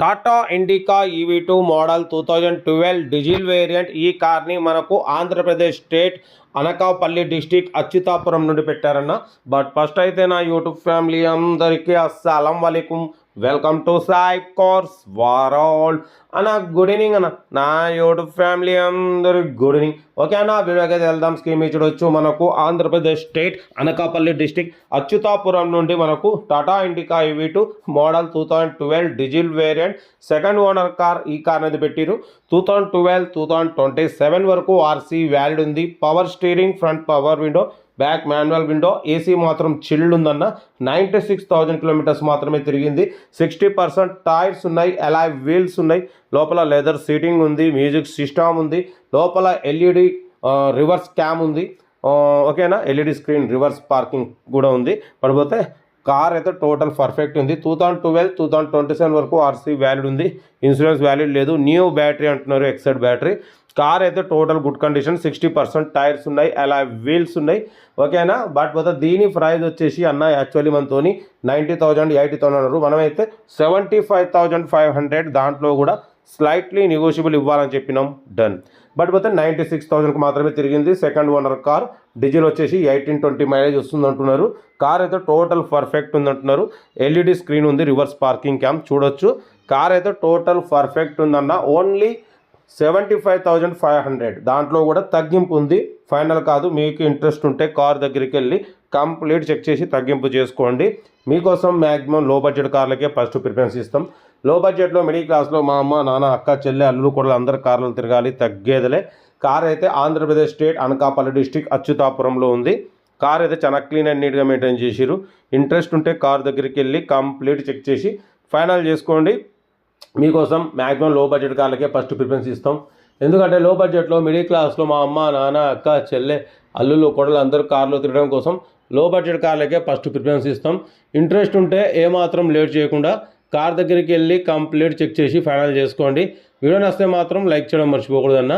Tata Indica EV two model two thousand twelve diesel variant ఈ కార్ని మనకు Andhra Pradesh state Anakapalli district Atchutapuram నుండి పెట్టారన్న. బట్ ఫస్ట్ అయితే నా యూట్యూబ్ ఫ్యామిలీ అందరికీ అస్సలం వలైకుం. వెల్కమ్ టు సాయి కోర్స్ వారాల్ అన్న గుడ్ ఈవినింగ్ అన్న. నా యూట్యూబ్ ఫ్యామిలీ అందరికి గుడ్ ఈవినింగ్ ఓకే అన్న వీడియోకి అయితే వెళ్దాం. స్కీమ్ ఇచ్చుడొచ్చు మనకు ఆంధ్రప్రదేశ్ స్టేట్ అనకాపల్లి డిస్టిక్ అచ్యుతాపురం నుండి మనకు Tata Indica EV two model two thousand twelve diesel variant. Second owner car ఈ కార్ అనేది పెట్టిరు two thousand twelve two thousand twenty seven వరకు ఆర్సీ వ్యాలిడ్ ఉంది. Power steering front power window back manual window AC మాత్రం chilled ఉందన్న ninety six thousand kilometres మాత్రమే తిరిగింది. Sixty percent tyres ఉన్నాయి అలాయ్ వీల్స్ ఉన్నాయి. లోపల లెదర్ సీటింగ్ ఉంది మ్యూజిక్ సిస్టమ్ ఉంది. లోపల ఎల్ఈడి రివర్స్ క్యామ్ ఉంది. ఓకేనా ఎల్ఈడి స్క్రీన్ రివర్స్ పార్కింగ్ కూడా ఉంది. పడిపోతే కార్ అయితే టోటల్ పర్ఫెక్ట్ ఉంది. Two thousand twelve two thousand twenty seven వరకు ఆర్సీ వ్యాలిడ్ ఉంది. ఇన్సూరెన్స్ వ్యాలిడ్ లేదు. న్యూ బ్యాటరీ అంటున్నారు ఎక్సైడ్ బ్యాటరీ కార్ అయితే total good condition sixty percent tyres ఉన్నాయి అలా వీల్స్ ఉన్నాయి. ఓకేనా? బట్ పోతే దీని ప్రైజ్ వచ్చేసి అన్న యాక్చువల్లీ మనతోని నైంటీ థౌజండ్ ఎయిటీ థౌసండ్ అన్నారు. మనమైతే seventy five thousand five hundred దాంట్లో కూడా స్లైట్లీ నెగోషియబుల్ ఇవ్వాలని చెప్పినాం. డన్ బట్ పోతే నైంటీ సిక్స్ థౌసండ్కి మాత్రమే తిరిగింది. సెకండ్ ఓనర్ కార్ డీజిల్ వచ్చేసి ఎయిటీన్ ట్వంటీ మైలేజ్ వస్తుంది అంటున్నారు. కార్ అయితే టోటల్ పర్ఫెక్ట్ ఉంది అంటున్నారు. ఎల్ఈడి స్క్రీన్ ఉంది రివర్స్ పార్కింగ్ క్యాంప్ చూడొచ్చు. కార్ అయితే టోటల్ పర్ఫెక్ట్ ఉందన్న only seventy five thousand five hundred. దాంట్లో కూడా తగ్గింపు ఉంది. ఫైనల్ కాదు మీకు ఇంట్రెస్ట్ ఉంటే కార్ దగ్గరికి వెళ్ళి కంప్లీట్ చెక్ చేసి తగ్గింపు చేసుకోండి. మీకోసం మ్యాక్సిమం లో బడ్జెట్ కార్లకే ఫస్ట్ ప్రిఫరెన్స్ ఇస్తాం. లో బడ్జెట్లో మిడిల్ క్లాస్లో మా అమ్మ నాన్న అక్క చెల్లె అల్లు కూడా అందరు కార్లు తిరగాలి తగ్గేదిలే. కార్ అయితే ఆంధ్రప్రదేశ్ స్టేట్ అనకాపల్లి డిస్టిక్ అచ్యుతాపురంలో ఉంది. కార్ అయితే చాలా క్లీన్ అండ్ నీట్గా మెయింటైన్ చేసిరు ఇంట్రెస్ట్ ఉంటే కార్ దగ్గరికి వెళ్ళి కంప్లీట్ చెక్ చేసి ఫైనల్ చేసుకోండి. మీకోసం మ్యాక్సిమం లో బడ్జెట్ కార్లకే ఫస్ట్ ప్రిఫరెన్స్ ఇస్తాం. ఎందుకంటే లో బడ్జెట్లో మిడిల్ క్లాస్లో మా అమ్మ నాన్న అక్క చెల్లె అల్లులు కొడలు అందరూ కార్లో తిరగడం కోసం లో బడ్జెట్ కార్లకే ఫస్ట్ ప్రిఫరెన్స్ ఇస్తాం. ఇంట్రెస్ట్ ఉంటే ఏమాత్రం లేట్ చేయకుండా కార్ దగ్గరికి వెళ్ళి కంప్లీట్ చెక్ చేసి ఫైనల్ చేసుకోండి. వీడియో నచ్చితే మాత్రం లైక్ చేయడం మర్చిపోకూడదన్న.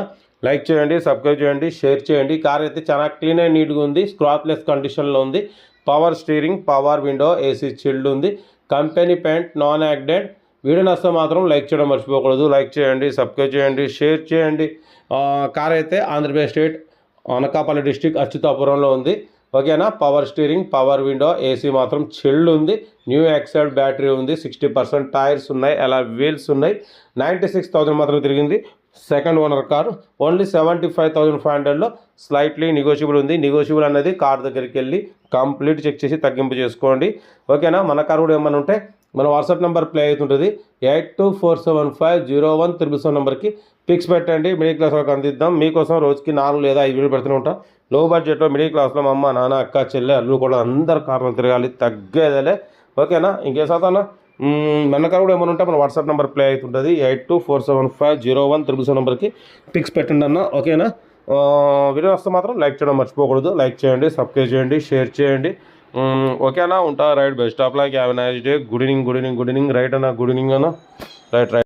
లైక్ చేయండి సబ్స్క్రైబ్ చేయండి షేర్ చేయండి. కార్ అయితే చాలా క్లీన్ అండ్ నీట్గా ఉంది. స్క్రాప్లెస్ కండిషన్లో ఉంది. Power steering power window AC chilled ఉంది. కంపెనీ పెయింట్ నాన్ యాక్డెడ్ వీడియో నచ్చితే మాత్రం లైక్ చేయడం మర్చిపోకూడదు. లైక్ చేయండి సబ్స్క్రైబ్ చేయండి షేర్ చేయండి. కార్ అయితే ఆంధ్రప్రదేశ్ స్టేట్ అనకాపల్లి డిస్టిక్ అచ్యుతాపురంలో ఉంది. ఓకేనా? Power steering power window AC మాత్రం చిల్డ్ ఉంది. న్యూ ఎక్సైడ్ బ్యాటరీ ఉంది. సిక్స్టీ పర్సెంట్ టైర్స్ ఉన్నాయి. అలా వీల్స్ ఉన్నాయి. నైంటీ సిక్స్ థౌసండ్ మాత్రం తిరిగింది. Second owner car. Only seventy five thousand five హండ్రెడ్లో స్లైట్లీ నెగోషియబుల్ ఉంది. నెగోషియబుల్ అనేది కార్ దగ్గరికి వెళ్ళి కంప్లీట్ చెక్ చేసి తగ్గింపు చేసుకోండి. ఓకేనా? మన కార్ కూడా ఏమైనా ఉంటే మన వాట్సాప్ నెంబర్ ప్లే అవుతుంటుంది. Eight two four seven five zero one triple seven నెంబర్కి పిక్స్ పెట్టండి. మిడిల్ క్లాస్ వాళ్ళకి అందిద్దాం. మీకోసం రోజుకి నాలుగు లేదా ఐదు వేలు పెడుతూనే ఉంటాం. లో బడ్జెట్లో మిడిల్ క్లాస్లో మా అమ్మ నాన్న అక్క చెల్లె అల్లు కూడా అందరు కార్లు తిరగాలి. తగ్గేదలే. ఓకేనా? ఇంకే సాతానా? మన కూడా ఏమైనా ఉంటే మన వాట్సాప్ నెంబర్ ప్లే అవుతుంటుంది. Eight two four seven five zero one triple seven నెంబర్కి పిక్స్ పెట్టండి అన్న. ఓకేనా? వీడియో వస్తే మాత్రం లైక్ చేయడం మర్చిపోకూడదు. లైక్ చేయండి సబ్స్క్రైబ్ చేయండి షేర్ చేయండి. ఓకేనా ఉంటా right best of luck have nice day good evening good evening good evening right అన్న గుడ్ ఈవినింగ్ అన్న రైట్ రైట్.